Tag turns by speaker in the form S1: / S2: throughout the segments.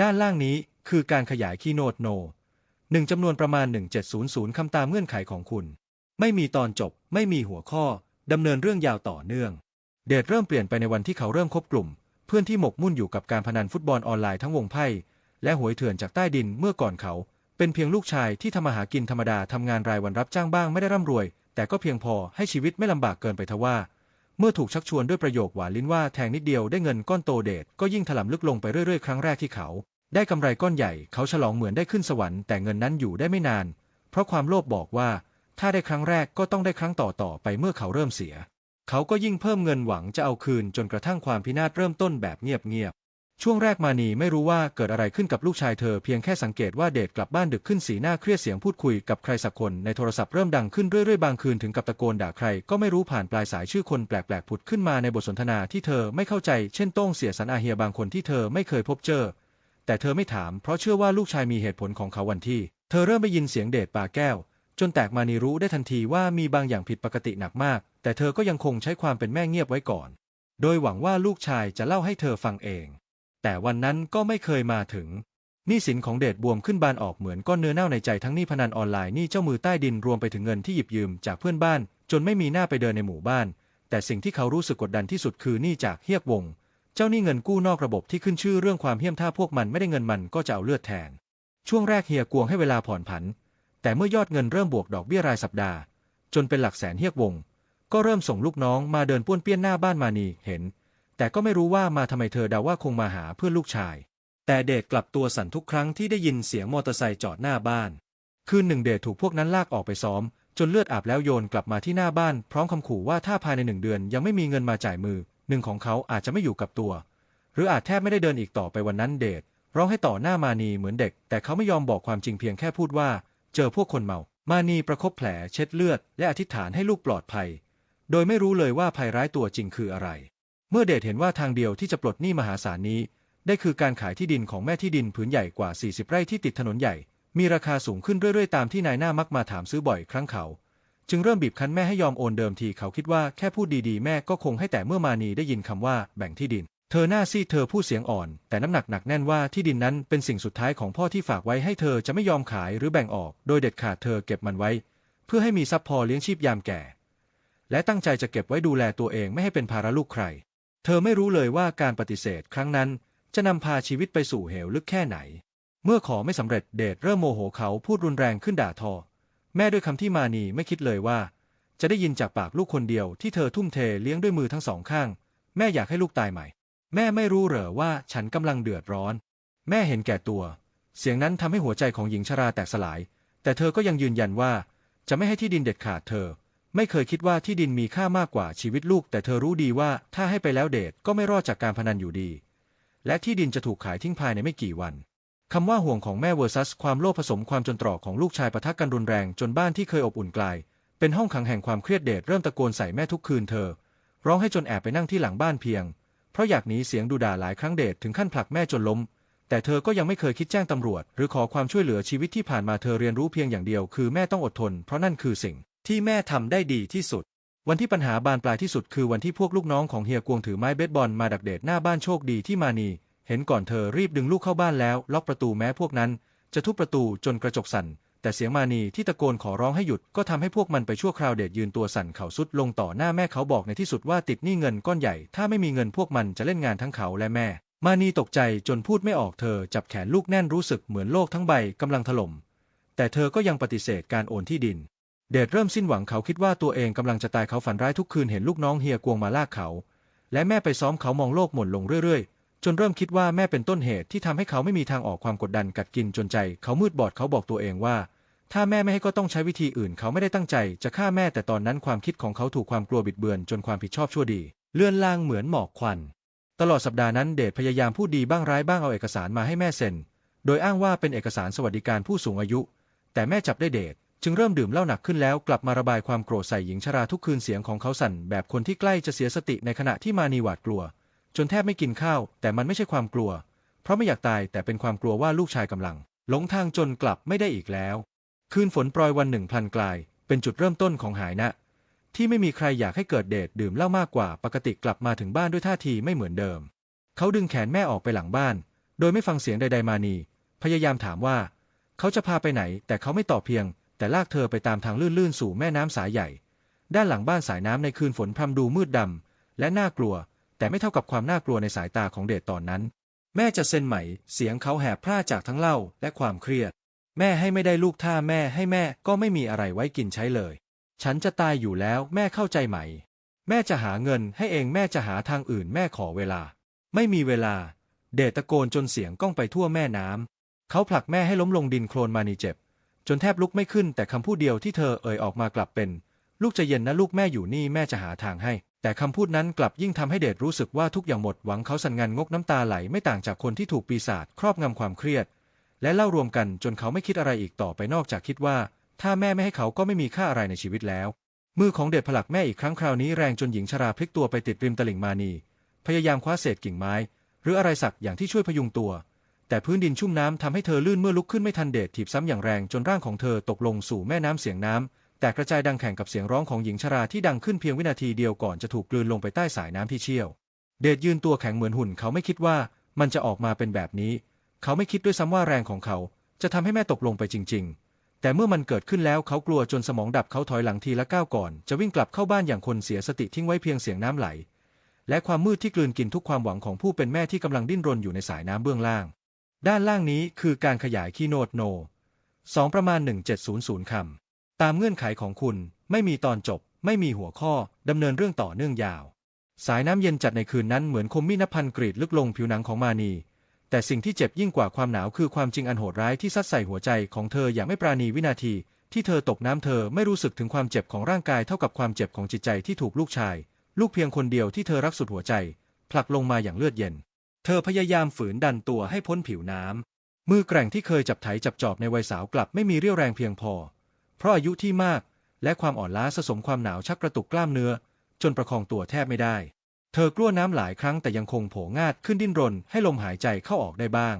S1: ด้านล่างนี้คือการขยายคีย์โนดโนหนึ่งจำนวนประมาณ 1700 คำตามเงื่อนไขของคุณ ไม่มีตอนจบ ไม่มีหัวข้อ ดำเนินเรื่องยาวต่อเนื่อง เดทเริ่มเปลี่ยนไปในวันที่เขาเริ่มคบกลุ่ม เพื่อนที่หมกมุ่นอยู่กับการพนันฟุตบอลออนไลน์ทั้งวงไพ่ และหวยเถื่อนจากใต้ดินเมื่อก่อนเขา เป็นเพียงลูกชายที่ทำมาหากินธรรมดาทำงานรายวันรับจ้างบ้างไม่ได้ร่ำรวย แต่ก็เพียงพอให้ชีวิตไม่ลำบากเกินไปทว่า เมื่อถูกชักชวนด้วยประโยคหวานลิ้นว่าแทงนิดเดียวได้เงินก้อนโตเดทก็ยิ่งถล่มลึกลงไปเรื่อยๆ ครั้งแรกที่เขา ได้กำไรก้อนใหญ่เขาฉลองเหมือนได้ขึ้นสวรรค์แต่เงินนั้นอยู่ได้ไม่นาน เพราะความโลภบอกว่า ถ้าได้ครั้งแรกก็ต้องได้ครั้งต่อๆไปเมื่อเขาเริ่มเสีย เขาก็ยิ่งเพิ่มเงินหวังจะเอาคืนจนกระทั่งความพินาศเริ่มต้นแบบเงียบๆ ช่วงแรกมานีไม่รู้ว่าเกิดอะไรขึ้นกับลูกชายเธอเพียงแค่สังเกตว่าเดทกลับบ้านดึกขึ้นสีหน้าเครียดเสียงพูดคุยกับใครสักคนในโทรศัพท์เริ่มดังขึ้นเรื่อยๆบางคืนถึงกับตะโกนด่าใครก็ไม่รู้ผ่านปลายสายชื่อคนแปลกๆผุดขึ้นมาในบทสนทนาที่เธอไม่เข้าใจเช่นต้องเสียสันอาเฮียบางคนที่เธอไม่เคยพบเจอ แต่เธอไม่ถามเพราะเชื่อว่าลูกชายมีเหตุผลของเขาวันที่ เธอเริ่มได้ยินเสียงเดทปาแก้ว จนแตกมานีรู้ได้ทันทีว่ามีบางอย่างผิดปกติหนักมาก แต่เธอก็ยังคงใช้ความเป็นแม่เงียบไว้ก่อน โดยหวังว่าลูกชายจะเล่าให้เธอฟังเอง แต่วันนั้นก็ไม่เคยมาถึงหนี้สินของเดชบวมขึ้นบานออกเหมือนก้อนเนื้อเน่าในใจทั้งหนี้พนันออนไลน์หนี้เจ้ามือใต้ดินรวมไปถึงเงินที่หยิบยืมจากเพื่อนบ้าน จนไม่มีหน้าไปเดินในหมู่บ้าน แต่สิ่งที่เขารู้สึกกดดันที่สุดคือหนี้จากเฮียกวง เจ้าหนี้เงินกู้นอกระบบที่ขึ้นชื่อเรื่องความเหี้ยมถ้าพวกมันไม่ได้เงินมันก็จะเอาเลือดแทน ช่วงแรกเฮียกวงให้เวลาผ่อนผัน แต่เมื่อยอดเงินเริ่มบวกดอกเบี้ยรายสัปดาห์ จนเป็นหลักแสนเฮียกวง ก็เริ่มส่งลูกน้องมาเดินป้วนเปี้ยนหน้าบ้านมานีเห็น แต่ก็ไม่รู้ว่ามาทำไมเธอเดาว่าคงมาหาเพื่อนลูกชาย แต่เดชกลับตัวสั่นทุกครั้งที่ได้ยินเสียงมอเตอร์ไซค์จอดหน้าบ้าน คืนหนึ่งเดชถูกพวกนั้นลากออกไปซ้อม จนเลือดอาบแล้วโยนกลับมาที่หน้าบ้าน พร้อมคำขู่ว่าถ้าภายในหนึ่งเดือนยังไม่มีเงินมาจ่ายมือ หนึ่งของเขาอาจจะไม่อยู่กับตัว หรืออาจแทบไม่ได้เดินอีกต่อไปวันนั้นเดชร้องให้ต่อหน้ามานีเหมือนเด็ก แต่เขาไม่ยอมบอกความจริงเพียงแค่พูดว่า เจอพวกคนเมา มานีประคบแผลเช็ดเลือด และอธิษฐานให้ลูกปลอดภัย โดยไม่รู้เลยว่าภัยร้ายตัวจริงคืออะไร เมื่อเดชเห็นว่าทางเดียวที่จะปลดหนี้มหาศาลนี้ ได้คือการขายที่ดินของแม่ที่ดินผืนใหญ่กว่า 40 ไร่ที่ติดถนนใหญ่ มีราคาสูงขึ้นเรื่อยๆ ตามที่นายหน้ามักมาถามซื้อบ่อยครั้งเขา จึงเริ่มบีบคั้นแม่ให้ยอมโอนเดิมทีเขาคิดว่าแค่พูดดีๆ แม่ก็คงให้แต่เมื่อมานีได้ยินคำว่าแบ่งที่ดิน เธอหน้าซีดเธอพูดเสียงอ่อน แต่น้ำหนักหนักแน่นว่าที่ดินนั้นเป็นสิ่งสุดท้ายของพ่อที่ฝากไว้ให้เธอจะไม่ยอมขายหรือแบ่งออก โดยเด็ดขาดเธอเก็บมันไว้ เพื่อให้มีทรัพย์พอเลี้ยงชีพยามแก่ และตั้งใจจะเก็บไว้ดูแลตัวเองไม่ให้เป็นภาระลูกใคร เธอไม่รู้เลยว่าการปฏิเสธครั้งนั้น จะนำพาชีวิตไปสู่เหวลึกแค่ไหน เมื่อขอไม่สำเร็จเดชเริ่มโมโหเขาพูดรุนแรงขึ้นด่าทอ แม่ด้วยคำที่มานีไม่คิดเลยว่า จะได้ยินจากปากลูกคนเดียวที่เธอทุ่มเทเลี้ยงด้วยมือทั้งสองข้าง แม่อยากให้ลูกตายใหม่ แม่ไม่รู้เหรอว่าฉันกำลังเดือดร้อน แม่เห็นแก่ตัว เสียงนั้นทำให้หัวใจของหญิงชราแตกสลาย แต่เธอก็ยังยืนยันว่า จะไม่ให้ที่ดินเด็ดขาดเธอ ไม่เคยคิดว่าที่ดินมีค่ามากกว่าชีวิตลูก แต่เธอรู้ดีว่าถ้าให้ไปแล้วเดชก็ไม่รอดจากการพนันอยู่ดี และที่ดินจะถูกขายทิ้งภายในไม่กี่วันคำว่าห่วงของแม่เวอร์ซัสความโลภผสมความจนตรอกของลูกชายปะทะกันรุนแรงจนบ้านที่เคยอบอุ่นกลาย เป็นห้องขังแห่งความเครียดเดชเริ่มตะโกนใส่แม่ทุกคืนเธอ ร้องให้จนแอบไปนั่งที่หลังบ้านเพียง เพราะอยากหนีเสียงดูด่าหลายครั้งเดชถึงขั้นผลักแม่จนล้ม แต่เธอก็ยังไม่เคยคิดแจ้งตำรวจ หรือขอความช่วยเหลือชีวิตที่ผ่านมาเธอเรียนรู้เพียงอย่างเดียวคือแม่ต้องอดทน เพราะนั่นคือสิ่ง ที่แม่ทำได้ดีที่สุด วันที่ปัญหาบานปลายที่สุดคือวันที่พวกลูกน้องของเฮียกวงถือไม้เบสบอลมาดักเดทหน้าบ้านโชคดีที่มานีเห็นก่อนเธอรีบดึงลูกเข้าบ้านแล้วล็อกประตูแม้พวกนั้น จะทุบประตูจนกระจกสั่น แต่เสียงมานีที่ตะโกนขอร้องให้หยุดก็ทำให้พวกมันไปชั่วคราวเดชยืนตัวสั่นเขาสุดลงต่อหน้าแม่เขาบอกในที่สุดว่าติดหนี้เงินก้อนใหญ่ ถ้าไม่มีเงินพวกมันจะเล่นงานทั้งเขาและแม่ มานีตกใจจนพูดไม่ออกเธอจับแขนลูกแน่นรู้สึกเหมือนโลกทั้งใบกำลังถล่มแต่เธอก็ยังปฏิเสธการโอนที่ดิน เดชเริ่มสิ้นหวังเขาคิดว่าตัวเองกำลังจะตายเขาฝันร้ายทุกคืนเห็นลูกน้องเฮียกวงมาลากเขา และแม่ไปซ้อมเขามองโลกหม่นลงเรื่อยๆ จนเริ่มคิดว่าแม่เป็นต้นเหตุที่ทำให้เขาไม่มีทางออกความกดดันกัดกินจนใจ เขามืดบอดเขาบอกตัวเองว่า ถ้าแม่ไม่ให้ก็ต้องใช้วิธีอื่น เขาไม่ได้ตั้งใจ จะฆ่าแม่แต่ตอนนั้นความคิดของเขาถูกความกลัวบิดเบือน จนความผิดชอบชั่วดี เลื่อนล่างเหมือนหมอกควัน ตลอดสัปดาห์นั้นเดชพยายามพูดดีบ้างร้ายบ้างเอาเอกสารมาให้แม่เซ็นโดยอ้างว่าเป็นเอกสารสวัสดิการผู้สูงอายุ แต่แม่จับได้เดช จึงเริ่มดื่มเหล้าหนักขึ้นแล้วกลับมาระบายความโกรธใส่หญิงชราทุกคืนเสียงของเขาสั่นแบบคนที่ใกล้จะเสียสติในขณะที่มานีหวาดกลัว จนแทบไม่กินข้าว แต่มันไม่ใช่ความกลัว เพราะไม่อยากตายแต่เป็นความกลัวว่าลูกชายกำลังหลงทางจนกลับไม่ได้อีกแล้ว คืนฝนโปรยวันหนึ่งพลันกลาย เป็นจุดเริ่มต้นของหายนะ ที่ไม่มีใครอยากให้เกิดเดทดื่มเหล้ามากกว่าปกติกลับมาถึงบ้านด้วยท่าทีไม่เหมือนเดิม เขาดึงแขนแม่ออกไปหลังบ้าน โดยไม่ฟังเสียงใดๆมานี พยายามถามว่า เขาจะพาไปไหน แต่เขาไม่ตอบเพียง แต่ลากเธอไปตามทางลื่นๆ สู่แม่น้ำสายใหญ่ ด้านหลังบ้านสายน้ำในคืนฝนพรำดูมืดดำและน่ากลัว แต่ไม่เท่ากับความน่ากลัวในสายตาของเดชตอนนั้น แม่จะเซ็นไหม่ เสียงเขาแหบพร่าจากทั้งเล้าและความเครียด แม่ให้ไม่ได้ลูกท่าแม่ให้แม่ก็ไม่มีอะไรไว้กินใช้เลย ฉันจะตายอยู่แล้วแม่เข้าใจไหม แม่จะหาเงินให้เองแม่จะหาทางอื่นแม่ขอเวลา ไม่มีเวลา เดชตะโกนจนเสียงก้องไปทั่วแม่น้ำเขาผลักแม่ให้ล้มลงดินโคลนมานีเจ็บ จนแทบลุกไม่ขึ้นแต่คำพูดเดียวที่เธอเอ่ยออกมากลับเป็น ลูกใจเย็นนะลูกแม่อยู่นี่แม่จะหาทางให้ แต่คำพูดนั้นกลับยิ่งทำให้เดชรู้สึกว่าทุกอย่างหมดหวังเขาสั่นงันงกน้ำตาไหลไม่ต่างจากคนที่ถูกปีศาจครอบงำความเครียด และเล่ารวมกันจนเขาไม่คิดอะไรอีกต่อไปนอกจากคิดว่า ถ้าแม่ไม่ให้เขาก็ไม่มีค่าอะไรในชีวิตแล้ว มือของเดชผลักแม่อีกครั้งคราวนี้แรงจนหญิงชราพลิกตัวไปติดริมตลิ่งมานีพยายามคว้าเศษกิ่งไม้ หรืออะไรสักอย่างที่ช่วยพยุงตัว แต่พื้นดินชุ่มน้ำทำให้เธอลื่นเมื่อลุกขึ้นไม่ทันเดชถีบซ้ำอย่างแรงจนร่างของเธอตกลงสู่แม่น้ำเสียงน้ำแต่กระจายดังแข่งกับเสียงร้องของหญิงชราที่ดังขึ้นเพียงวินาทีเดียวก่อนจะถูกกลืนลงไปใต้สายน้ำที่เชี่ยว เดชยืนตัวแข็งเหมือนหุ่นเขาไม่คิดว่ามันจะออกมาเป็นแบบนี้ เขาไม่คิดด้วยซ้ำว่าแรงของเขา จะทำให้แม่ตกลงไปจริง ๆ แต่เมื่อมันเกิดขึ้นแล้วเขากลัวจนสมองดับเขาถอยหลังทีละก้าวก่อน จะวิ่งกลับเข้าบ้านอย่างคนเสียสติทิ้งไว้เพียงเสียงน้ำไหล และความมืดที่กลืนกินทุกความหวังของผู้เป็นแม่ที่กำลังดิ้นรนอยู่ในสายน้ำเบื้องล่าง ด้านล่างนี้คือการขยายคีย์โนดโนสองประมาณ 1700 คำ ตามเงื่อนไขของคุณไม่มีตอนจบ ไม่มีหัวข้อดำเนินเรื่องต่อเนื่องยาว สายน้ำเย็นจัดในคืนนั้นเหมือนคมมีดนพันกรีดลึกลงผิวหนังของมานี แต่สิ่งที่เจ็บยิ่งกว่าความหนาวคือความจริงอันโหดร้ายที่ซัดใส่หัวใจของเธออย่างไม่ปราณีวินาที ที่เธอตกน้ำเธอไม่รู้สึกถึงความเจ็บของร่างกายเท่ากับความเจ็บของจิตใจที่ถูกลูกชาย ลูกเพียงคนเดียวที่เธอรักสุดหัวใจผลักลงมาอย่างเลือดเย็น เธอพยายามฝืนดันตัวให้พ้นผิวน้ำ มือแกร่งที่เคยจับไถจับจอบในวัยสาวกลับไม่มีเรี่ยวแรงเพียงพอ เพราะอายุที่มากและความอ่อนล้าสะสมความหนาวชักกระตุกกล้ามเนื้อ จนประคองตัวแทบไม่ได้ เธอกลั้วน้ำหลายครั้งแต่ยังคงโผงาดขึ้นดิ้นรนให้ลมหายใจเข้าออกได้บ้าง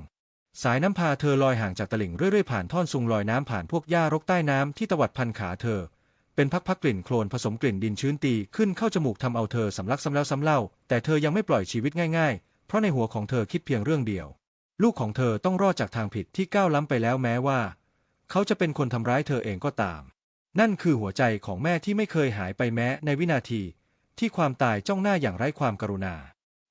S1: สายน้ำพาเธอลอยห่างจากตลิ่งเรื่อยๆผ่านท่อนซุงลอยน้ำผ่านพวกหญ้ารกใต้น้ำที่ตวัดพันขาเธอ เป็นพักๆกลิ่นโคลนผสมกลิ่นดินชื้นตีขึ้นเข้าจมูกทำเอาเธอสำลักซ้ำแล้วซ้ำเล่า แต่เธอยังไม่ปล่อยชีวิตง่ายๆ ราะในหัวของเธอคิดเพียงเรื่องเดียว ลูกของเธอต้องรอดจากทางผิดที่ก้าวล้ำไปแล้วแม้ว่า เขาจะเป็นคนทำร้ายเธอเองก็ตาม นั่นคือหัวใจของแม่ที่ไม่เคยหายไปแม้ในวินาที ที่ความตายจ้องหน้าอย่างไร้ความกรุณา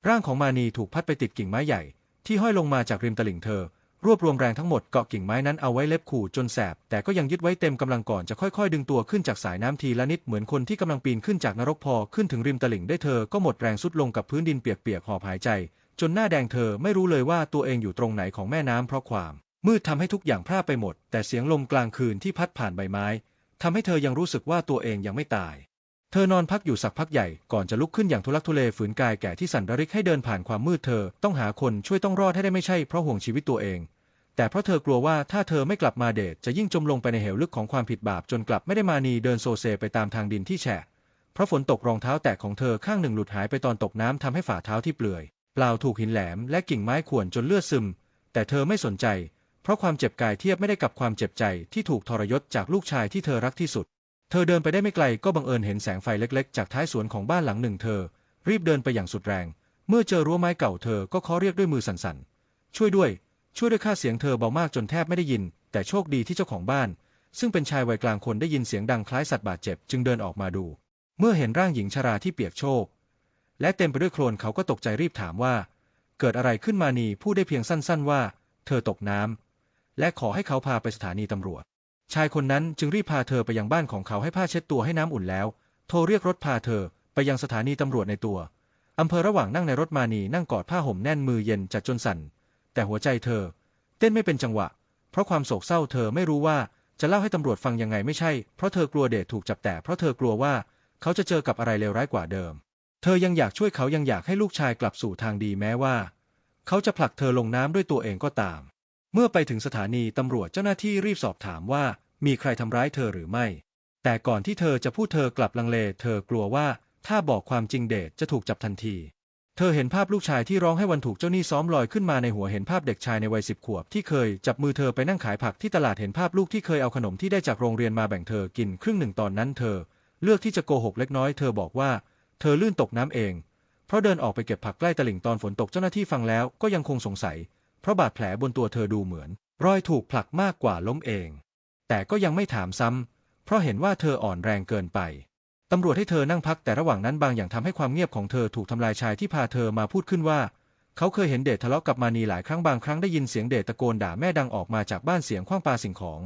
S1: ร่างของมานีถูกพัดไปติดกิ่งไม้ใหญ่ ที่ห้อยลงมาจากริมตลิ่งเธอ รวบรวมแรงทั้งหมดเกาะกิ่งไม้นั้นเอาไว้เล็บขู่จนแสบ แต่ก็ยังยึดไว้เต็มกำลังก่อนจะค่อยๆ ดึงตัวขึ้นจากสายน้ำทีละนิดเหมือนคนที่กำลังปีนขึ้นจากนรกพอขึ้นถึงริมตลิ่งได้เธอก็หมดแรงสุดลงกับพื้นดินเปียกๆหอบหายใจ จนหน้าแดงเธอไม่รู้เลยว่าตัวเองอยู่ตรงไหนของแม่น้ำเพราะความ มืดทำให้ทุกอย่างพร่าไปหมด แต่เสียงลมกลางคืนที่พัดผ่านใบไม้ทำให้เธอยังรู้สึกว่าตัวเองยังไม่ตาย เธอนอนพักอยู่สักพักใหญ่ก่อนจะลุกขึ้นอย่างทุลักทุเลฝืนกายแก่ที่สั่นระริกให้เดินผ่านความมืดเธอต้องหาคนช่วยต้องรอดให้ได้ไม่ใช่เพราะห่วงชีวิตตัวเอง แต่เพราะเธอกลัวว่าถ้าเธอไม่กลับมาเดทจะยิ่งจมลงไปในเหวลึกของความผิดบาปจนกลับไม่ได้มานีเดินโซเซไปตามทางดินที่แฉะเพราะฝนตกรองเท้าแตะของเธอข้างหนึ่งหลุดหายไปตอนตกน้ำทำให้ฝ่าเท้าที่เปลือย เปล่าถูกหินแหลมและกิ่งไม้ข่วนจนเลือดซึม แต่เธอไม่สนใจ เพราะความเจ็บกายเทียบไม่ได้กับความเจ็บใจที่ถูกทรยศจากลูกชายที่เธอรักที่สุด เธอเดินไปได้ไม่ไกลก็บังเอิญเห็นแสงไฟเล็กๆ จากท้ายสวนของบ้านหลังหนึ่งเธอ รีบเดินไปอย่างสุดแรง เมื่อเจอรั้วไม้เก่าเธอก็เคาะเรียกด้วยมือสั่นๆ ช่วยด้วย ช่วยด้วยค่าเสียงเธอเบามากจนแทบไม่ได้ยิน แต่โชคดีที่เจ้าของบ้าน ซึ่งเป็นชายวัยกลางคนได้ยินเสียงดังคล้ายสัตว์บาดเจ็บจึงเดินออกมาดู เมื่อเห็นร่างหญิงชราที่เปียกโชก และเต็มไปด้วยโคลนเขาก็ตกใจรีบถามว่า เกิดอะไรขึ้นมานีพูดได้เพียงสั้น ๆ ว่า เธอตกน้ำและขอให้เขาพาไปสถานีตำรวจ ชายคนนั้นจึงรีบพาเธอไปยังบ้านของเขาให้ผ้าเช็ดตัวให้น้ำอุ่นแล้ว โทรเรียกรถพาเธอไปยังสถานีตำรวจในตัวอำเภอระหว่างนั่งในรถมานีนั่งกอดผ้าห่มแน่นมือเย็นจัดจนสั่น แต่หัวใจเธอ เต้นไม่เป็นจังหวะ เพราะความโศกเศร้าเธอไม่รู้ว่าจะเล่าให้ตำรวจฟังยังไงไม่ใช่ เพราะเธอกลัวเดชถูกจับแต่เพราะเธอกลัวว่าเขาจะเจอกับอะไรเลวร้ายกว่าเดิม เธอยังอยากช่วยเขายังอยากให้ลูกชายกลับสู่ทางดีแม้ว่า เขาจะผลักเธอลงน้ำด้วยตัวเองก็ตาม เมื่อไปถึงสถานีตำรวจเจ้าหน้าที่รีบสอบถามว่ามีใครทำร้ายเธอหรือไม่ แต่ก่อนที่เธอจะพูดเธอกลับลังเล เธอกลัวว่าถ้าบอกความจริงเดชจะถูกจับทันที เธอเห็นภาพลูกชายที่ร้องให้วันถูกเจ้าหนี้ซ้อมลอยขึ้นมาในหัวเห็นภาพเด็กชายในวัยสิบขวบที่เคยจับมือเธอไปนั่งขายผักที่ตลาดเห็นภาพลูกที่เคยเอาขนมที่ได้จากโรงเรียนมาแบ่งเธอกินครึ่งหนึ่งตอนนั้นเธอ เลือกที่จะโกหกเล็กน้อยเธอบอกว่า เธอลื่นตกน้ำเอง เพราะเดินออกไปเก็บผักใกล้ตลิ่งตอนฝนตกเจ้าหน้าที่ฟังแล้วก็ยังคงสงสัย เพราะบาดแผลบนตัวเธอดูเหมือน รอยถูกผลักมากกว่าล้มเอง แต่ก็ยังไม่ถามซ้ำ เพราะเห็นว่าเธออ่อนแรงเกินไปตำรวจให้เธอนั่งพักแต่ระหว่างนั้นบางอย่างทำให้ความเงียบของเธอถูกทำลายชายที่พาเธอมาพูดขึ้นว่า เขาเคยเห็นเดชทะเลาะกับมานีหลายครั้งบางครั้งได้ยินเสียงเดชตะโกนด่าแม่ดังออกมาจากบ้านเสียงคว้างปาสิ่งของ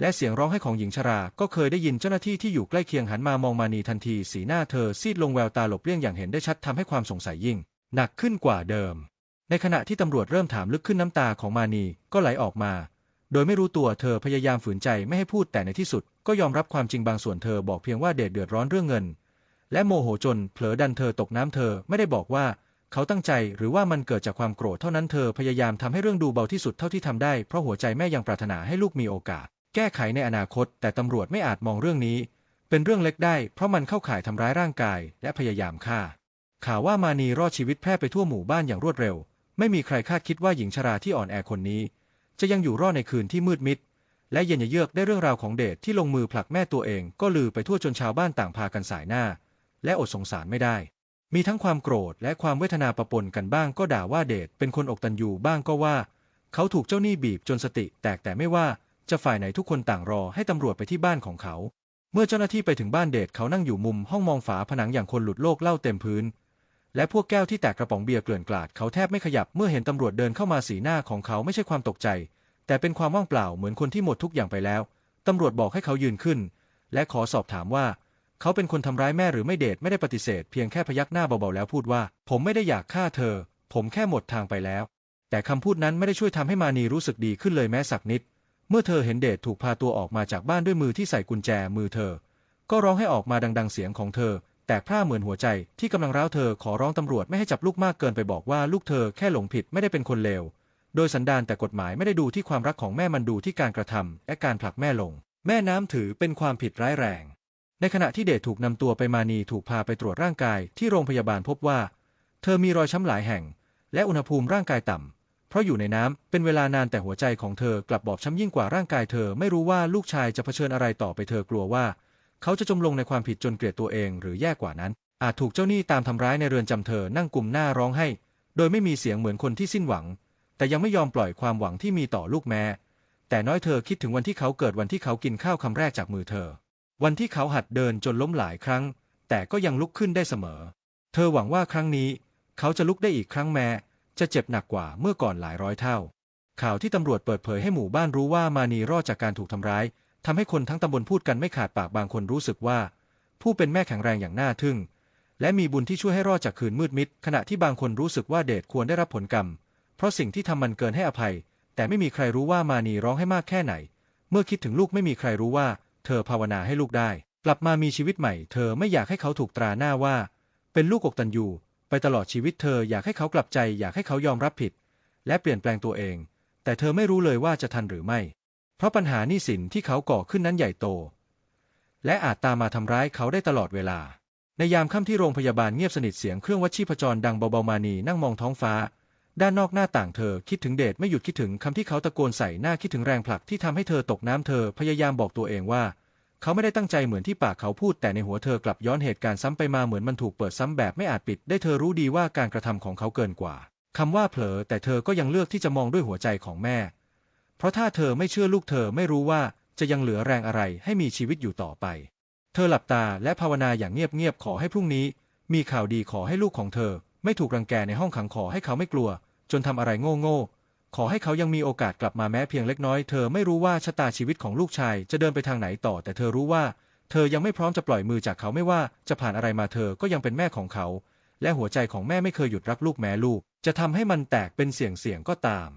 S1: และเสียงร้องไห้ของหญิงชรา ก็เคยได้ยินเจ้าหน้าที่ที่อยู่ใกล้เคียงหันมามองมานีทันทีสีหน้าเธอซีดลงแววตาหลบเลี่ยงอย่างเห็นได้ชัดทำให้ความสงสัยยิ่ง หนักขึ้นกว่าเดิม ในขณะที่ตำรวจเริ่มถามลึกขึ้นน้ำตาของมานีก็ไหลออกมา โดยไม่รู้ตัวเธอพยายามฝืนใจไม่ให้พูดแต่ในที่สุด ก็ยอมรับความจริงบางส่วนเธอบอกเพียงว่าเดชเดือดร้อนเรื่องเงิน และโมโหจนเผลอดันเธอตกน้ำเธอไม่ได้บอกว่าเขาตั้งใจหรือว่ามันเกิดจากความโกรธเท่านั้นเธอพยายามทำให้เรื่องดูเบาที่สุดเท่าที่ทำได้เพราะหัวใจแม่ยังปรารถนาให้ลูกมีโอกาส แก้ไขในอนาคต แต่ตำรวจไม่อาจมองเรื่องนี้ เป็นเรื่องเล็กได้ เพราะมันเข้าข่ายทำร้ายร่างกาย และพยายามฆ่า ข่าวว่ามานีรอดชีวิตแพร่ไปทั่วหมู่บ้านอย่างรวดเร็ว ไม่มีใครคาดคิดว่าหญิงชราที่อ่อนแอคนนี้ จะยังอยู่รอดในคืนที่มืดมิด และเย็นเยือกได้เรื่องราวของเดชที่ลงมือผลักแม่ตัวเอง ก็ลือไปทั่วจนชาวบ้านต่างพากันสายหน้า และอดสงสารไม่ได้ มีทั้งความโกรธและความเวทนาประปนกันบ้างก็ด่าว่าเดชเป็นคนอกตันยูบ้างก็ว่า เขาถูกเจ้าหนี้บีบจนสติแตกแต่ไม่ว่า จะฝ่ายไหนทุกคนต่างรอให้ตำรวจไปที่บ้านของเขา เมื่อเจ้าหน้าที่ไปถึงบ้านเดชเขานั่งอยู่มุมห้องมองฝาผนังอย่างคนหลุดโลกเล่าเต็มพื้น และพวกแก้วที่แตกกระป๋องเบียร์เกลื่อนกลาดเขาแทบไม่ขยับเมื่อเห็นตำรวจเดินเข้ามาสีหน้าของเขาไม่ใช่ความตกใจ แต่เป็นความว่างเปล่าเหมือนคนที่หมดทุกอย่างไปแล้วตำรวจบอกให้เขายืนขึ้น และขอสอบถามว่า เขาเป็นคนทำร้ายแม่หรือไม่เดชไม่ได้ปฏิเสธ เพียงแค่พยักหน้าเบาๆแล้วพูดว่า ผมไม่ได้อยากฆ่าเธอ ผมแค่หมดทางไปแล้ว แต่คำพูดนั้นไม่ได้ช่วยทำให้มานีรู้สึกดีขึ้นเลยแม้สักนิด เมื่อเธอเห็นเดชถูกพาตัวออกมาจากบ้านด้วยมือที่ใส่กุญแจมือเธอ ก็ร้องให้ออกมาดัง ๆ เสียงของเธอ แตกพร่าเหมือนหัวใจที่กำลังร้าวเธอขอร้องตำรวจไม่ให้จับลูกมากเกินไปบอกว่าลูกเธอแค่หลงผิดไม่ได้เป็นคนเลว โดยสันดานแต่กฎหมายไม่ได้ดูที่ความรักของแม่มันดูที่การกระทำและการผลักแม่ลง แม่น้ำถือเป็นความผิดร้ายแรง ในขณะที่เดชถูกนำตัวไปมานีถูกพาไปตรวจร่างกายที่โรงพยาบาลพบว่า เธอมีรอยช้ำหลายแห่ง และอุณหภูมิร่างกายต่ำ เพราะอยู่ในน้ำเป็นเวลานานแต่หัวใจของเธอกลับบอบช้ำยิ่งกว่าร่างกายเธอไม่รู้ว่าลูกชายจะเผชิญอะไรต่อไปเธอกลัวว่า เขาจะจมลงในความผิดจนเกลียดตัวเองหรือแย่กว่านั้น อาจถูกเจ้าหนี้ตามทำร้ายในเรือนจำเธอนั่งกลุ่มหน้าร้องไห้ โดยไม่มีเสียงเหมือนคนที่สิ้นหวัง แต่ยังไม่ยอมปล่อยความหวังที่มีต่อลูกแม้แต่น้อยเธอคิดถึงวันที่เขาเกิดวันที่เขากินข้าวคำแรกจากมือเธอ วันที่เขาหัดเดินจนล้มหลายครั้ง แต่ก็ยังลุกขึ้นได้เสมอ เธอหวังว่าครั้งนี้ เขาจะลุกได้อีกครั้งแม้ จะเจ็บหนักกว่าเมื่อก่อนหลายร้อยเท่า ข่าวที่ตำรวจเปิดเผยให้หมู่บ้านรู้ว่ามานีรอดจากการถูกทำร้ายทำให้คนทั้งตำบลพูดกันไม่ขาดปากบางคนรู้สึกว่า ผู้เป็นแม่แข็งแรงอย่างน่าทึ่ง และมีบุญที่ช่วยให้รอดจากคืนมืดมิด ขณะที่บางคนรู้สึกว่าเดชควรได้รับผลกรรม เพราะสิ่งที่ทำมันเกินให้อภัย แต่ไม่มีใครรู้ว่ามานีร้องให้มากแค่ไหน เมื่อคิดถึงลูกไม่มีใครรู้ว่า เธอภาวนาให้ลูกได้ กลับมามีชีวิตใหม่ เธอไม่อยากให้เขาถูกตราหน้าว่า เป็นลูกอกตันยู ไปตลอดชีวิตเธออยากให้เขากลับใจ อยากให้เขายอมรับผิด และเปลี่ยนแปลงตัวเอง แต่เธอไม่รู้เลยว่าจะทันหรือไม่ เพราะปัญหาหนี้สินที่เขาก่อขึ้นนั้นใหญ่โต และอาจตามมาทำร้ายเขาได้ตลอดเวลา ในยามค่ำที่โรงพยาบาลเงียบสนิทเสียงเครื่องวัดชีพจรดังเบาๆมานีนั่งมองท้องฟ้า ด้านนอกหน้าต่างเธอคิดถึงเดชไม่หยุดคิดถึงคำที่เขาตะโกนใส่หน้าคิดถึงแรงผลักที่ทำให้เธอตกน้ำเธอพยายามบอกตัวเองว่า เขาไม่ได้ตั้งใจเหมือนที่ปากเขาพูดแต่ในหัวเธอกลับย้อนเหตุการณ์ซ้ำไปมาเหมือนมันถูกเปิดซ้ำแบบไม่อาจปิด ได้เธอรู้ดีว่าการกระทำของเขาเกินกว่าคำว่าเผลอแต่เธอก็ยังเลือกที่จะมองด้วยหัวใจของแม่ เพราะถ้าเธอไม่เชื่อลูกเธอไม่รู้ว่าจะยังเหลือแรงอะไรให้มีชีวิตอยู่ต่อไป เธอหลับตาและภาวนาอย่างเงียบๆขอให้พรุ่งนี้ มีข่าวดีขอให้ลูกของเธอ ไม่ถูกรังแกในห้องขังขอให้เขาไม่กลัว จนทำอะไรโง่ๆ ขอให้เขายังมีโอกาสกลับมาแม้เพียงเล็กน้อยเธอไม่รู้ว่าชะตาชีวิตของลูกชายจะเดินไปทางไหนต่อ แต่เธอรู้ว่า เธอยังไม่พร้อมจะปล่อยมือจากเขาไม่ว่าจะผ่านอะไรมาเธอก็ยังเป็นแม่ของเขา และหัวใจของแม่ไม่เคยหยุดรักลูกแม้ลูก จะทำให้มันแตกเป็นเสี่ยงเสี่ยงก็ตาม